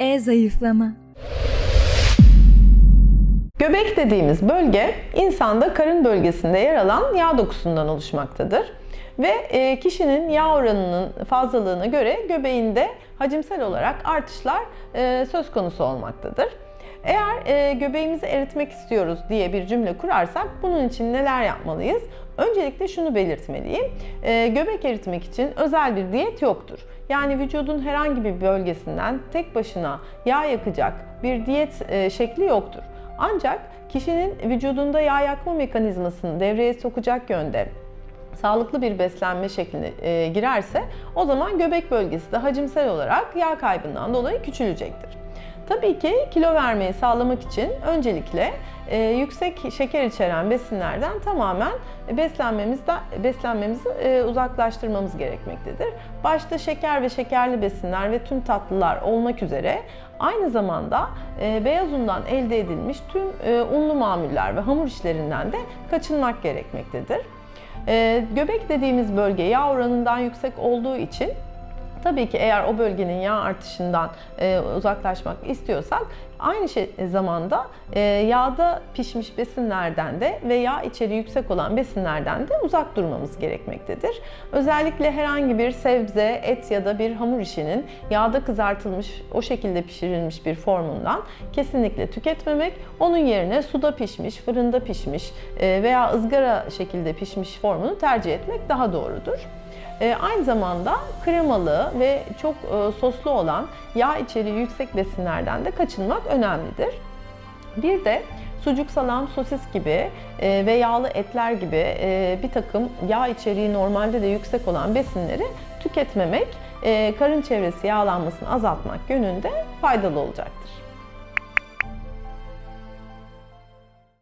E zayıflama. Göbek dediğimiz bölge insanda karın bölgesinde yer alan yağ dokusundan oluşmaktadır. Ve e, kişinin yağ oranının fazlalığına göre göbeğinde hacimsel olarak artışlar e, söz konusu olmaktadır. Eğer e, göbeğimizi eritmek istiyoruz diye bir cümle kurarsak bunun için neler yapmalıyız? Öncelikle şunu belirtmeliyim. E, göbek eritmek için özel bir diyet yoktur. Yani vücudun herhangi bir bölgesinden tek başına yağ yakacak bir diyet e, şekli yoktur. Ancak kişinin vücudunda yağ yakma mekanizmasını devreye sokacak yönde sağlıklı bir beslenme şekline e, girerse o zaman göbek bölgesi de hacimsel olarak yağ kaybından dolayı küçülecektir. Tabii ki kilo vermeyi sağlamak için öncelikle e, yüksek şeker içeren besinlerden tamamen beslenmemizde beslenmemizi e, uzaklaştırmamız gerekmektedir. Başta şeker ve şekerli besinler ve tüm tatlılar olmak üzere aynı zamanda e, beyaz undan elde edilmiş tüm e, unlu mamuller ve hamur işlerinden de kaçınmak gerekmektedir. E, göbek dediğimiz bölge yağ oranından yüksek olduğu için Tabii ki eğer o bölgenin yağ artışından e, uzaklaşmak istiyorsak aynı şey zamanda e, yağda pişmiş besinlerden de ve yağ içeriği yüksek olan besinlerden de uzak durmamız gerekmektedir. Özellikle herhangi bir sebze, et ya da bir hamur işinin yağda kızartılmış, o şekilde pişirilmiş bir formundan kesinlikle tüketmemek, onun yerine suda pişmiş, fırında pişmiş e, veya ızgara şekilde pişmiş formunu tercih etmek daha doğrudur. E, aynı zamanda kremalı ve çok e, soslu olan yağ içeriği yüksek besinlerden de kaçınmak önemlidir. Bir de sucuk, salam, sosis gibi e, ve yağlı etler gibi e, bir takım yağ içeriği normalde de yüksek olan besinleri tüketmemek, e, karın çevresi yağlanmasını azaltmak yönünde faydalı olacaktır.